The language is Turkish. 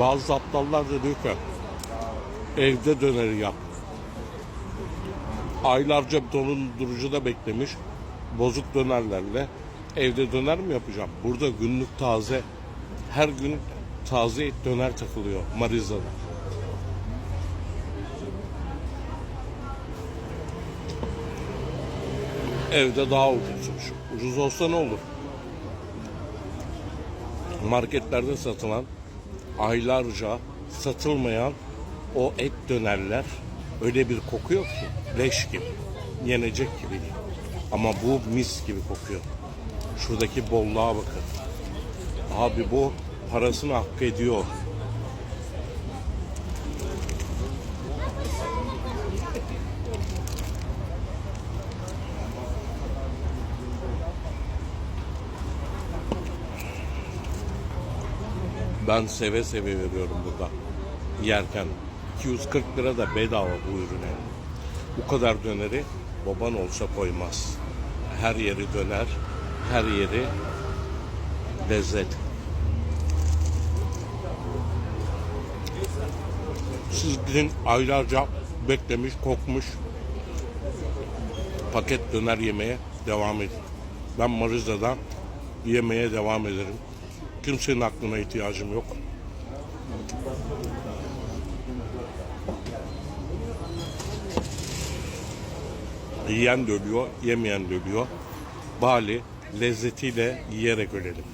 Bazı aptallar da diyor ki evde döneri yap. Aylarca dondurucuda beklemiş bozuk dönerlerle evde döner mi yapacağım? Burada günlük taze her gün taze et döner takılıyor Mariza'da. Evde daha ucuzmuş. Ucuz olsa ne olur? Marketlerde satılan aylarca satılmayan o et dönerler öyle bir kokuyor ki leş gibi. Yenecek gibi değil. Ama bu mis gibi kokuyor. Şuradaki bolluğa bakın. Abi bu parasını hak ediyor. Ben seve seve veriyorum burada yerken. 240 lira da bedava bu ürüne. Bu kadar döneri baban olsa koymaz. Her yeri döner, her yeri lezzet. Siz gidin aylarca beklemiş, kokmuş paket döner yemeye devam edin. Ben Mariza'da yemeye devam ederim. Kimsenin aklına ihtiyacım yok. Yiyen de ölüyor, yemeyen de ölüyor. Bali lezzetiyle yiyerek ölelim.